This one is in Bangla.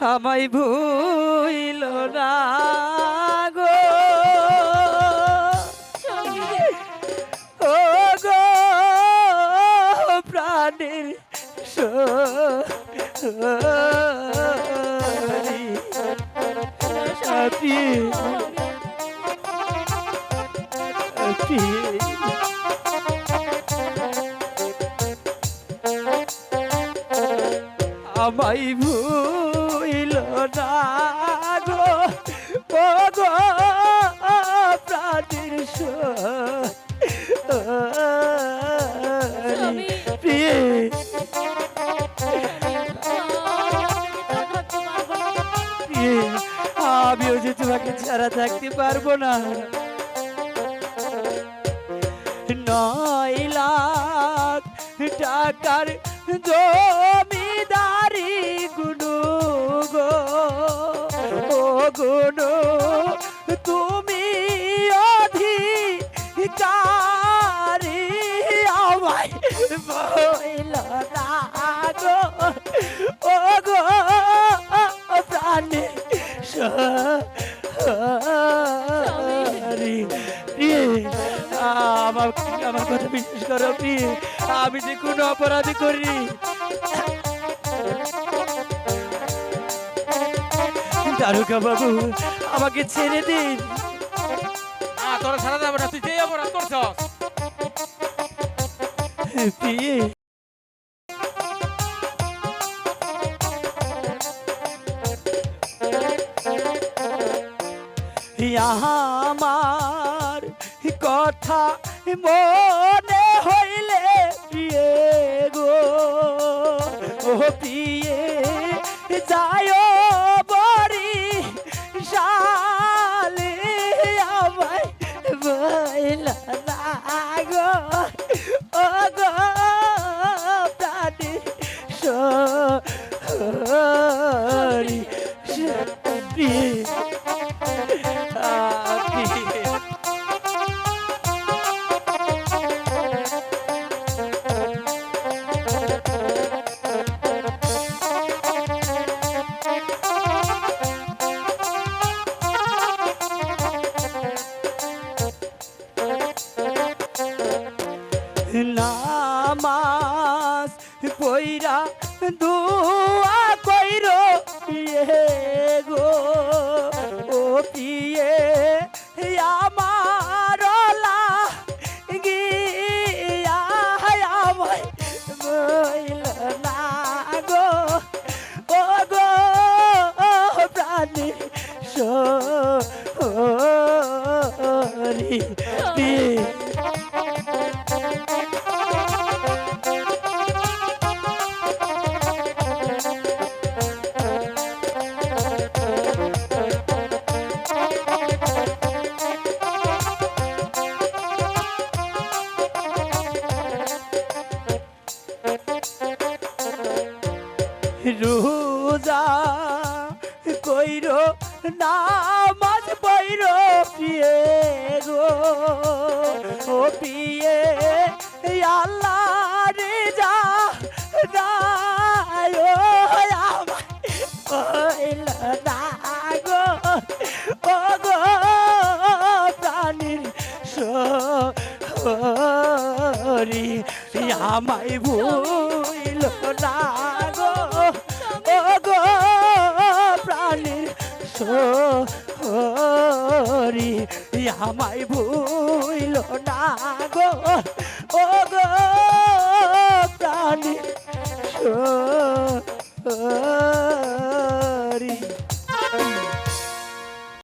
আমায় ভুইল না গো। ও গো প্রাণের আপি আমায় ভুইল না গো ও গো প্রাণীর স্বামী। প্রিয়ে প্রিয়ে আমিও যে তোমাকে ছাড়া থাকতে পারব না নয় লাখ টাকার জমিদারি গুনু তুমি অধিকারী আমায় বইল না গো। ও গো, প্রাণী আমার কথা বিশ্বাস করো আমি যে কোনো অপরাধী করি দারুকা বাবু আমাকে ছেড়ে দিন। তোরা সারা যাবে না তুই যেই অপরাধ করছস প্রিয়ে। আমার কথা মনে হইলে প্রিয়ে গো। ও প্রিয়ে যায় পইরা দুয়া কইর, পিয়ে গো। ও পিয়ে, আমার গিয়া আমায় বইল না গো। ও গো, প্রাণী সরি কইর, নামাজ পইর পিয়ে গো। ও পিয়ে আল্লাহ রে যা গো, ও গো, প্রাণীর সরি, আমায় ভুইল না সরি আমায় ভুইল না গো। ও গো